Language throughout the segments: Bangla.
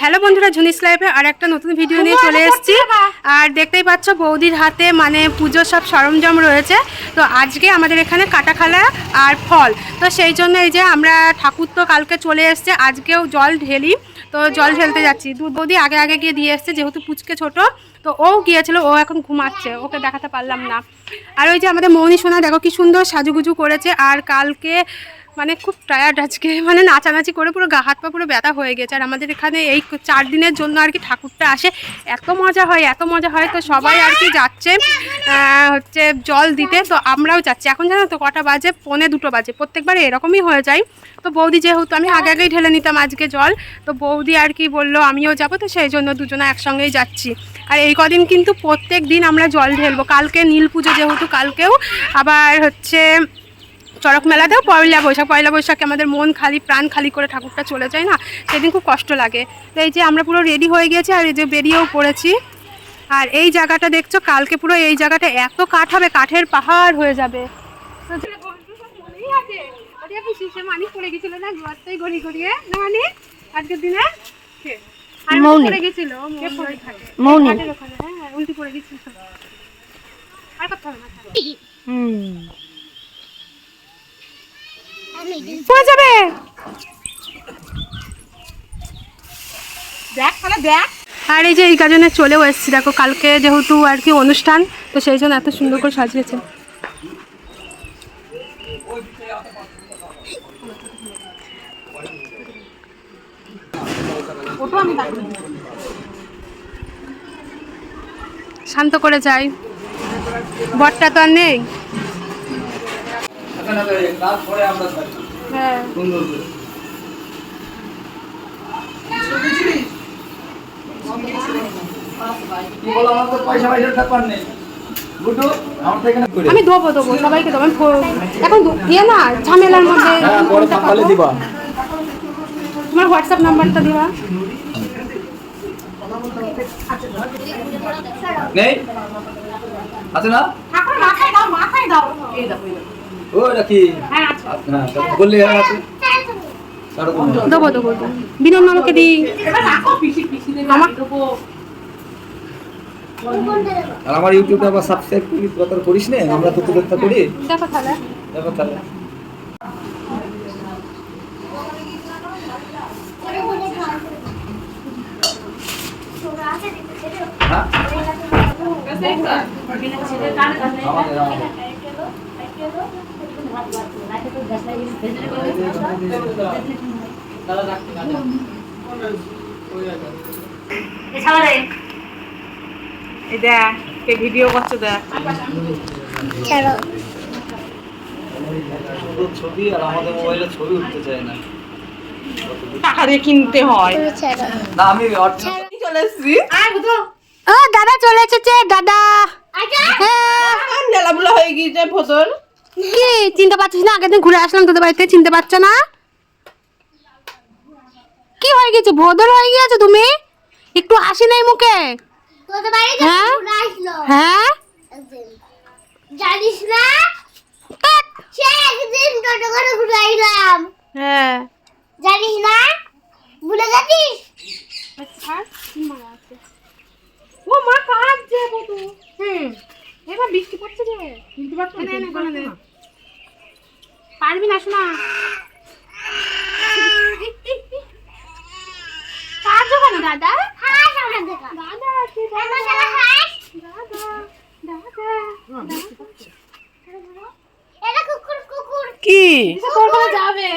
হ্যালো বন্ধুরা ঝুনিস লাইফে আর একটা নতুন ভিডিও নিয়ে চলে এসেছি। আর দেখতেই পাচ্ছ বৌদির হাতে মানে পুজোর সব সরঞ্জাম রয়েছে। তো আজকে আমাদের এখানে কাটাখালা আর ফল। তো সেই জন্য এই যে আমরা ঠাকুর তো কালকে চলে এসছে আজকেও জল ঢেলি। তো জল ঢেলতে যাচ্ছি। দু বৌদি আগে আগে গিয়ে দিয়ে এসছে যেহেতু পুচকে ছোট তো ও গিয়েছিল ও এখন ঘুমাচ্ছে ওকে দেখাতে পারলাম না। আর ওই যে আমাদের মৌনি সোনা দেখো কি সুন্দর সাজুগুজু করেছে। আর কালকে মানে খুব টায়ার্ড আজকে। মানে নাচানাচি করে পুরো গা, হাত পা পুরো ব্যথা হয়ে গেছে। আর আমাদের এখানে এই চার দিনের জন্য আর কি ঠাকুরটা আসে। এত মজা হয়, এত মজা হয়। তো সবাই আর কি যাচ্ছে হচ্ছে জল দিতে। তো আমরাও যাচ্ছি। এখন জানো তো কটা বাজে? পনে দুটো বাজে। প্রত্যেকবার এরকমই হয়ে যায়। তো বৌদি যেহেতু, আমি আগে আগেই ঢেলে নিতাম আজকে জল। তো বৌদি আর কি বলল, আমিও যাব। তো সেই জন্য দুজনে একসঙ্গেই যাচ্ছি। আর এই কদিন কিন্তু প্রত্যেক দিন আমরা জল ঢেলবো। কালকে নীল পুজো যেহেতু, কালকেও আবার হচ্ছে চড়ক মেলাতেও পয়লা বৈশাখ পয়লা বৈশাখে আমাদের মন খালি প্রাণ খালি করে ঠাকুরটা চলে যায় না? সেদিন খুব কষ্ট লাগে। তো এই যে আমরা পুরো রেডি হয়ে গেছি আর এই যে বেরিয়েও পড়েছি। আর এই জায়গাটা দেখছ কালকে পুরো এই জায়গাটা এত কাঠ হবে কাঠের পাহাড় হয়ে যাবে। মানি পড়ে গেছিল না গড়ি গড়িয়ে না মানে? আজকের দিনে? পড়ে গেছিল মৌনি। মৌনি। হ্যাঁ, উল্টি পড়ে গেছিল। আর কথা হবে না হুম। পড়ে যাবে? দেখ তাহলে দেখ। আর এই যে এই কাজনে চলেও এসেছি। দেখো কালকে যেহেতু আর কি অনুষ্ঠান তো সেই জন্য এত সুন্দর করে সাজিয়েছে। শান্ত করে যাই। বরটা তো আর নেই। তারপরে আমরা থাকি। হ্যাঁ। সুন্দর করে। আমি দেবো দেবো সবাইকে দেবো এখন দু- ইয়ে না ঝামেলার মধ্যে হ্যাঁ তোমার হোয়াটসঅ্যাপ নাম্বারটা দিবা। নেই? আছে না? মাথায় দাও মাথায় দাও। ও এটা কি? হ্যাঁ আছে হ্যাঁ বললে হ্যাঁ আছে। দেবো দেবো দিই। আমার আর আমার ইউটিউবটা আবার সাবস্ক্রাইব করি কথা করিস না আমরা তো তোদের করি। দেখো তাহলে। দেখো তাহলে। হ্যাঁ? এই দেখ কে ভিডিও করছে দেখ ছবি আর আমাদের মোবাইলে ছবি উঠতে চায় না টাকা দিয়ে কিনতে হয় না আমি চলে এসছি ও দাদা চলে এসেছে দাদা। হ্যাঁ। নেলাবুলা হয়ে গিয়েছে ভোতর কি? চিনতে পারছিস না? আগের দিন ঘুরে আসলাম তোদের বাড়িতে চিনতে পারছ না? কি হয়ে গেছে? ভোদর হয়ে গিয়েছো তুমি? একটু হাসি নাই মুখে। হ্যাঁ? হ্যাঁ? জানিস না? একদিন টোটো করে ঘুরে আইলাম। হ্যাঁ। জানিস না? ভুলে গেছিস? ও মা কাঁদছে হুম। এবার বৃষ্টি পড়ছে রে বৃষ্টি পড়ছে না না না না পারবি না শোনা। দাদা। দাদা কি দাদা। দাদা কি? যাবে।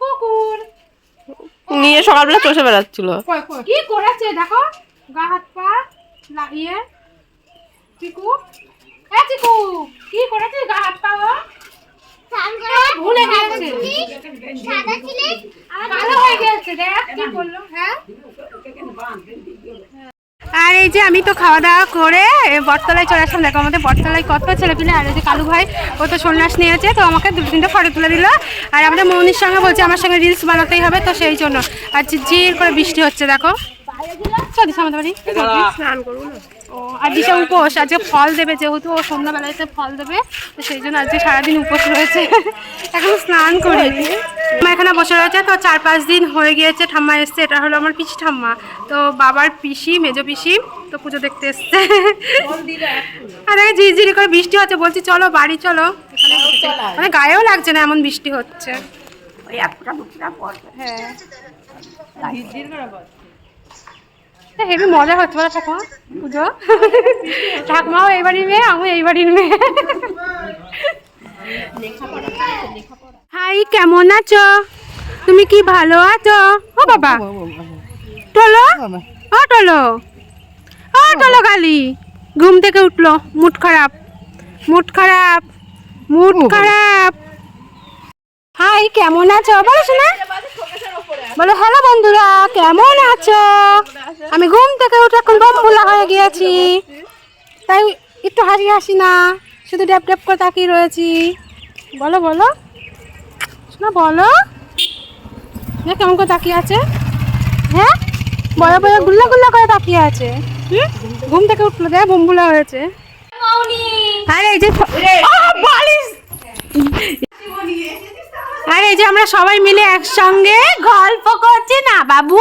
কুকুর। নিয়ে সকালবেলা চষে বেড়াচ্ছিল। কি করেছে দেখো। গা হাত পা লাগিয়ে চিকু? এ চিকু কি করেছে গা হাত পা ভুলে গেছে সাদা ছিলে কালো হয়ে গেছে দেখ কি বলল হ্যাঁ। আর এই যে আমি তো খাওয়া দাওয়া করে বটতলায় চলে আসলাম। দেখো আমাদের বটতলায় কত ছেলে পিলে আর এই যে কালু ভাই ও তো সন্ন্যাস নিয়েছে তো আমাকে দু তিনটে ফটো তুলে দিল। আর আমাদের মৌনির সঙ্গে বলছে আমার সঙ্গে রিলস বানাতেই হবে তো সেই জন্য। আর ঝির করে বৃষ্টি হচ্ছে দেখো। চল দিস বাড়ি। স্নান করব ও আর দিশা উপোস আজকে ফল দেবে যেহেতু ও সন্ধ্যাবেলাতে ফল দেবে তো সেই জন্য আজকে সারাদিন উপোস রয়েছে। এখন স্নান করিনি। ঠাম্মা এখানে বসে রয়েছে তো চার পাঁচ দিন হয়ে গিয়েছে ঠাম্মা এসছে এটা হলো আমার পিসি ঠাম্মা। তো বাবার পিসি মেজো পিসি তো পুজো দেখতে এসছে। আর দেখে ঝিরঝিরি করে বৃষ্টি হচ্ছে বলছি চলো বাড়ি চলো। মানে গায়েও লাগছে না এমন বৃষ্টি হচ্ছে। হ্যাঁ। করে হেবি মজা হচ্ছে বলো ঠাকুমা পুজো। ঠাকুমাও এই বাড়ির মেয়ে আমি এই বাড়ির মেয়ে। হাই কেমন আছো? তুমি কি ভালো আছো? ও বাবা। টলো? ও টলো। ও টলো গালি। ঘুম থেকে উঠল মুড খারাপ। মুড খারাপ মুড খারাপ। হাই কেমন আছো? বলো শোনা বলো হ্যালো বন্ধুরা কেমন আছো? আমি ঘুম থেকে উঠে এখন বম্বুলা হয়ে গিয়েছি। তাই একটু হাসি হাসি না শুধু ড্যাপ ড্যাপ করে তাকিয়ে রয়েছি। বলো বলো। শোনা বলো। হ্যাঁ কেমন করে তাকিয়ে আছে? হ্যাঁ? বড় বড় গুল্লা গুল্লা করে তাকিয়ে আছে। হুম? ঘুম থেকে উঠল দেখ বম্বুলা হয়েছে। আরে এই যে বালিশ! আর এই যে আমরা সবাই মিলে একসঙ্গে গল্প করছি না বাবু?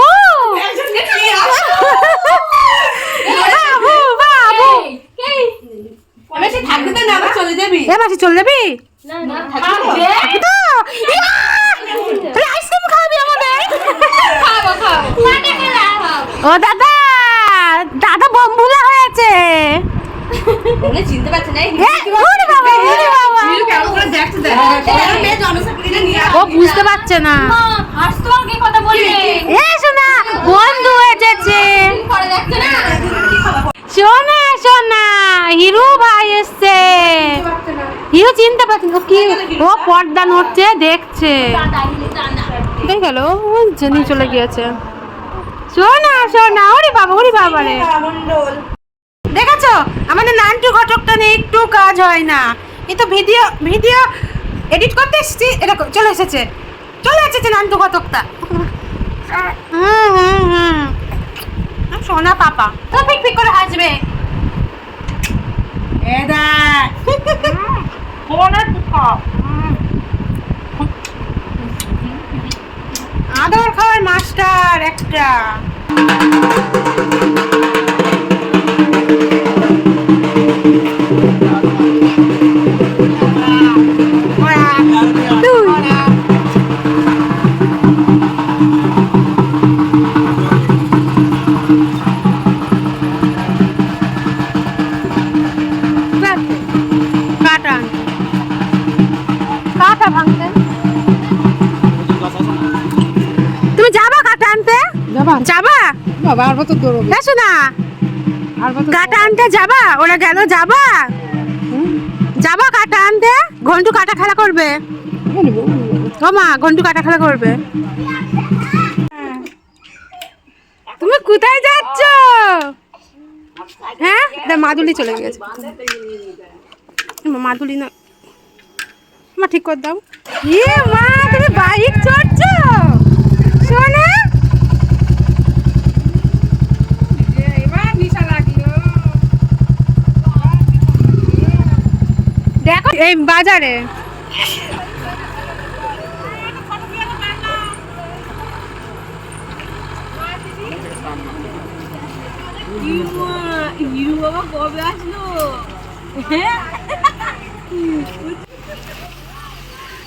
বাবু বাবু। এ চলে যাবি? আইসক্রিম আমাদের? ও দাদা দাদা বম্বুলা হয়েছে। চিনতে পারছে না এ, ওরে বাবা ওরে বাবা কেমন করে দেখতে দেখ মেয়ে জনসাধারণ নিয়ে ও বুঝতে পারছে না। এ শোনা বন্ধু এসেছে। শোনা শোনা হিরু ভাই এসছে। হিরু চিনতে পারছে। ও কি ও পর্দা নড়ছে দেখছে। গেল জেনি চলে গিয়েছে। শোনা শোনা ওরে বাবা ওরে বাবা রে। দেখেছ? আমাদের নান্টু ঘটকটা নিয়ে একটু কাজ হয় না। এই তো ভিডিও ভিডিও এডিট করতে এসেছি? এরকম চলে এসেছে। চলে এসেছে হুম হুম সোনা পাপা। তো ফিক ফিক করে হাসবে। এ দেখ। ফোনের টুকা। আদর খাওয়ার মাস্টার একটা। কাটা বাবা আর কত দৌড়বে দেখো না আর কত কাটা আনতে যাবা? ওরা গেল যাবা? যাবা কাটা আনতে? ঘন্টু কাটা খেলা করবে। মা ঘন্টু কাটা খেলা করবে। তুমি কোথায় যাচ্ছ? হ্যাঁ? দা মাদুলি চলে গেছে। মাদুলি না। মা ঠিক করে দাও। ইয়ে মা তুমি বাইক চড়ছো শোনা এবার নিশা লাগল দেখো এই বাজারে।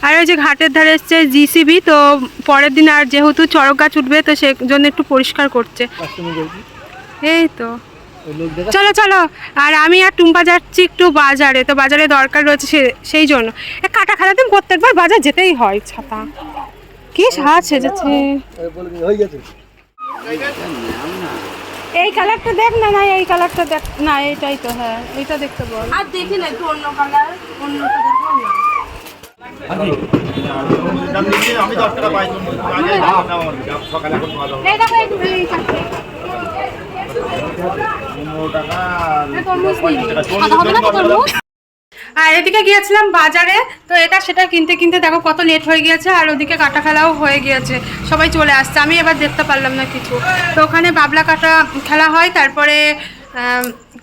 আর ওই যে ঘাটের ধারে এসছে জিসিবি তো পরের দিন আর যেহেতু চড়ক গাছ উঠবে তো সে জন্য একটু পরিষ্কার করছে। এই তো। চলো চলো। আর আমি আর টুম্পা যাচ্ছি একটু বাজারে। তো বাজারে দরকার রয়েছে সে- সেই জন্য। কাটা খেলাতে প্রত্যেকবার বাজার যেতেই হয় ছাতা। কি সাজ সেজেছে? এই কালারটা দেখ না না এই কালারটা দেখ না এইটাই তো হ্যাঁ এইটা দেখতে বল। আর দেখি না একটু অন্য কালার অন্য আমি দশ টাকা পাই আগে সকালে এখন আর এদিকে গিয়েছিলাম বাজারে, তো এটা সেটা কিনতে কিনতে দেখো কত লেট হয়ে গিয়েছে, আর ওদিকে কাটা খেলাও হয়ে গিয়েছে, সবাই চলে আসছে, আমি এবার দেখতে পারলাম না কিছু। তো ওখানে বাবলা কাটা খেলা হয়, তারপরে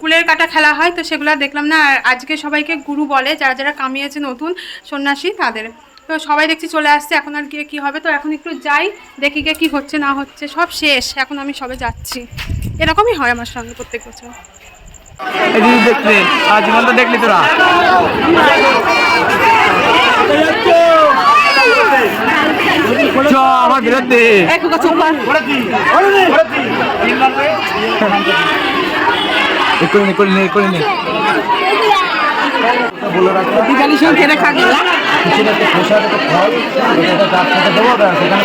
কুলের কাটা খেলা হয়, তো সেগুলো দেখলাম না, আর আজকে সবাইকে গুরু বলে, যারা যারা কামিয়েছে নতুন সন্ন্যাসী, তাদের। তো সবাই দেখছি চলে আসছে এখন আর গিয়ে কী হবে? তো এখন একটু যাই দেখি গিয়ে কী হচ্ছে না হচ্ছে সব শেষ। এখন আমি সবে যাচ্ছি। এরকমই হয় আমার সঙ্গে প্রত্যেক বছর। দেখলে তোরা? আমার বিরুদ্ধে করে নে করে নে। করে নে বলে রাখো কিছু একটা প্রসাদ একটা ফল ওটা একটা চার দেবো আর সেখানে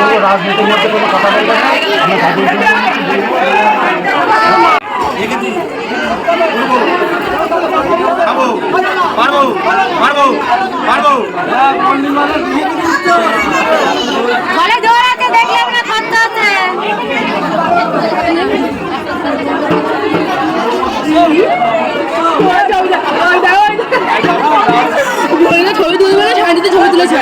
কোনো রাজনীতির মধ্যে কোনো কথা বলবে না। আমরা সাধুর পারব পারব পারব পারব ঘরে জোর আছে দেখলাম না খরচা আছে। ছবি তুলবে শান্তিতে ছবি তুলেছে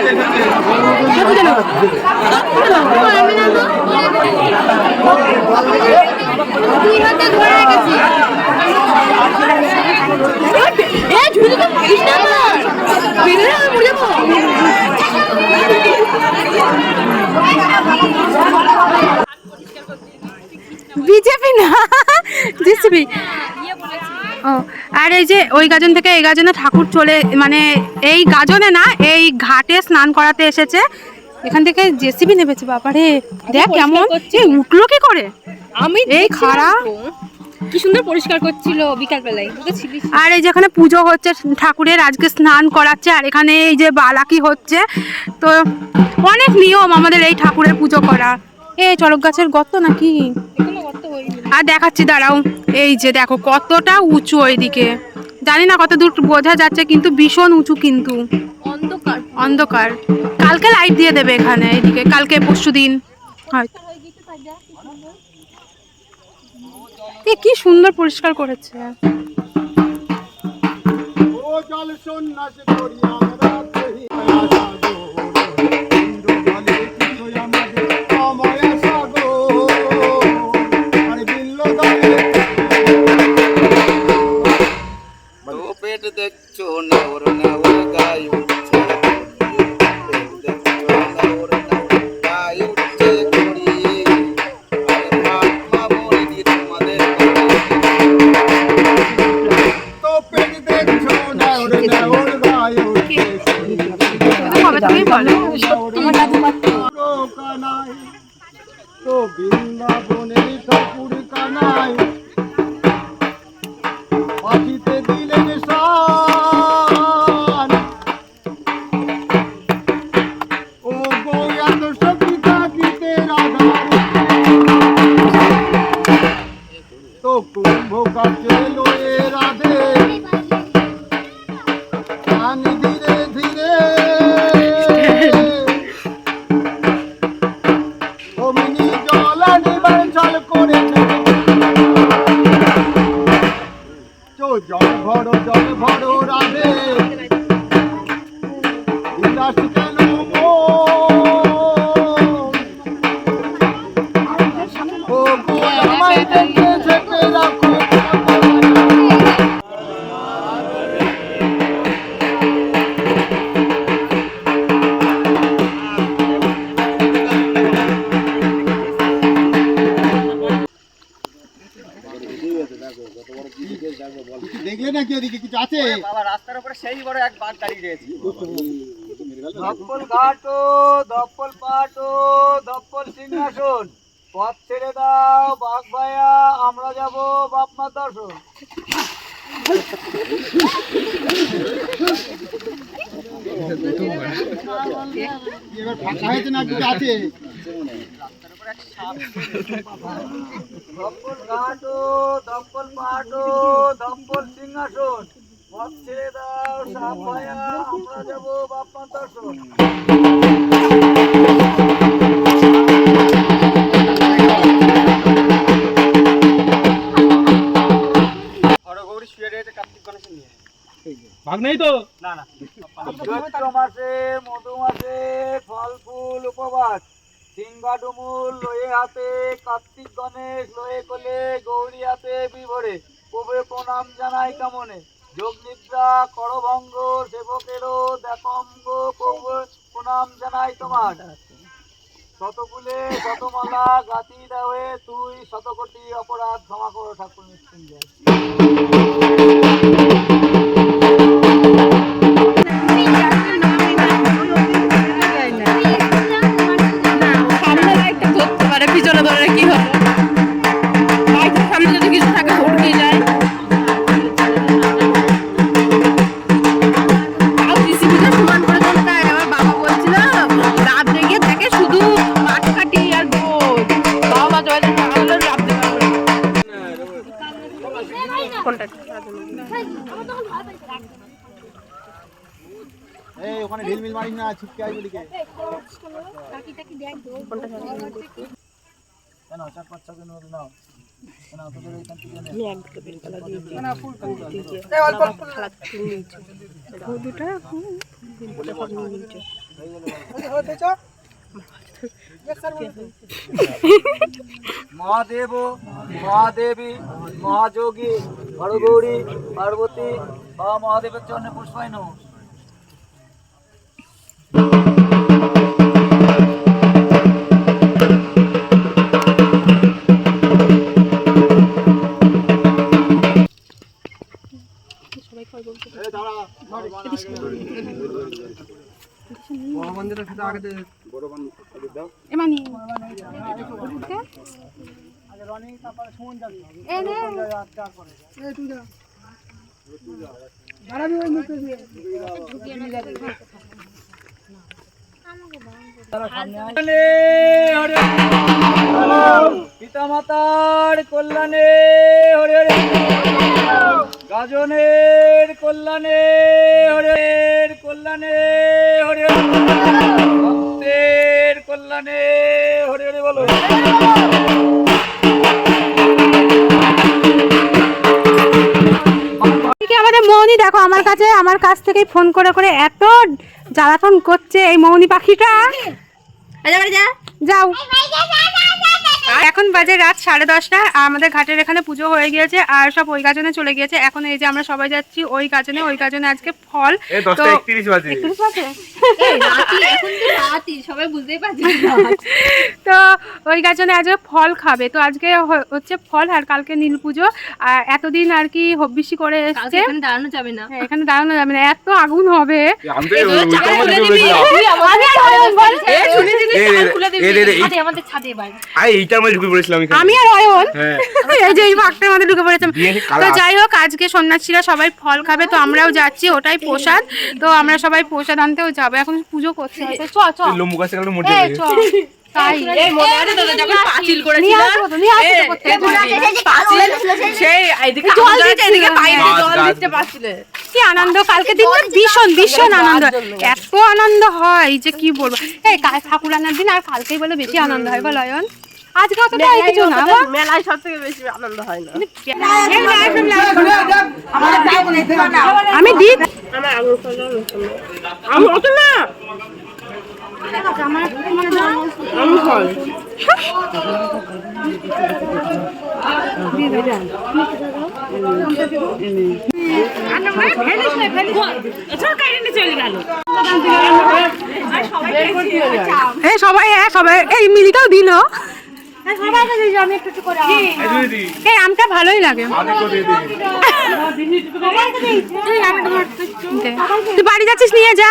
বিজেপি না জিসিপি ও আর এই যে ওই গাজন থেকে এই গাজনে ঠাকুর চলে মানে এই গাজনে না এই ঘাটে স্নান করাতে এসেছে। এখান থেকে জেসিবি নেমেছে বাবারে। দেখ কেমন। উঠল কি করে? আমি এই খাড়া। কি সুন্দর পরিষ্কার করছিল বিকাল বেলায় তুই তো ছিলিস আর এই যেখানে পুজো হচ্ছে ঠাকুরের আজকে স্নান করাচ্ছে আর এখানে এই যে বালাকি হচ্ছে। তো অনেক নিয়ম আমাদের এই ঠাকুরের পুজো করা। এ চড়ক গাছের গর্ত নাকি? আর দেখাচ্ছি দাঁড়াও। এই যে দেখো কতটা উঁচু ওইদিকে। জানি না কত দূর বোঝা যাচ্ছে কিন্তু ভীষণ উঁচু কিন্তু। অন্ধকার। অন্ধকার। কালকে লাইট দিয়ে দেবে এখানে এইদিকে। কালকে পরশু দিন। হয়তো কি সুন্দর পরিষ্কার করেছে। ও জল সন্ন্যাস করি আমরা তো বৃন্দাবনের ঠাকুর কানাই জল ভরো জল ভরো রাধে। দপ্পল ঘাটো, দপ্পল পাটো, দপ্পল সিংহাসন। পথ ছেড়ে দাও, বাঘ ভাইয়া, আমরা যাব বাপমা দর্শন। এবার ফাঁকা হয়েছে না আছে দপ্পল ঘাটো, দপ্পল পাটো, দপ্পল সিংহাসন। পথ ছেড়ে দাও সাপ ভাইয়া আমরা যাব বাপমা দর্শন শুয়ে রয়েছে কার্তিক গণেশের নিয়ে। চৈত্র মাসে মধু মাসে ফল ফুল উপবাস। সিংহা ডুমুল লয়ে হাতে কার্তিক গণেশ লয়ে কোলে গৌরী হাতে বিভরে। কবে প্রণাম জানাই কামনে। যোগ নিদ্রা করভঙ্গ সেবকেরও দেখঙ্গ প্রণাম জানাই তোমার। শতকুলে শতমালা গাতি দেওয়ে তুই শতকোটি অপরাধ ক্ষমা করো ঠাকুর মৃত্যুঞ্জয় মহাদেব মহাদেবী মহাযোগী হরগৌরী পার্বতী বা মহাদেবের চরণে পুষ্পায় পিতা মাতার কল্যাণে হরে হরে গাজনের কল্যাণে হরে হরের কল্যাণে হরে হরে ভক্তের কল্যাণে হরে হরে বলো আমাদের মৌনি দেখো আমার কাছে আমার কাছ থেকে ফোন করে করে এত জ্বালাতন করছে এই মৌনি পাখিটা। যাও। এখন বাজে রাত সাড়ে দশটা আর আমাদের ঘাটের এখানে পুজো হয়ে গিয়েছে আর সব ওই গাজনে চলে গিয়েছে। এখন এই যে আমরা সবাই যাচ্ছি ওই গাজনে ওই গাজনে আজকে ফল। তো একত্রিশ বাজে। সবাই বুঝতেই পারছি তো ওই গাজনে আজকে ফল খাবে। তো আজকে হচ্ছে ফল আর কালকে নীল পুজো। আর এতদিন আর কি হব্বিসি করে এসছে। এখানে দাঁড়ানো যাবে না। হ্যাঁ, এখানে দাঁড়ানো যাবে না। এত আগুন হবে। ছাদে আমাদের ছাদে এবার। এইটার মধ্যে ঢুকে পড়েছিলাম এখানে। আমি আর অয়ন? হ্যাঁ। এই যে এই বাঘটার মধ্যে ঢুকে পড়েছে তো যাই হোক আজকে সন্ন্যাসীরা সবাই ফল খাবে তো আমরাও যাচ্ছি ওটাই প্রসাদ। তো আমরা সবাই প্রসাদ আনতেও যাব এখন পুজো করছে হবে। চ চ লম্বু গাছে কারণে চ তাই। মনে আছে তোদের যখন পাঁচিল করেছিলাম সেই জল এদিকে বাইরে জল। পাঁচিলে। কি আনন্দ? কালকে দিনটা ভীষণ ভীষণ আনন্দ। এত আনন্দ হয় যে কি বলব। এই কাল ঠাকুর আনার দিন আর কালকেই বলে বেশি আনন্দ হয় বল অয়ন আজকে অতটা হয় কিছু না মেলায় সব থেকে বেশি আনন্দ হয় না। আমি দিই আমার আঙুল ফল আমি অত না সবাই হ্যাঁ সবাই, এই মিলিটাও দিল। এই আমটা ভালোই লাগে। তুই বাড়ি যাচ্ছিস, নিয়ে যা।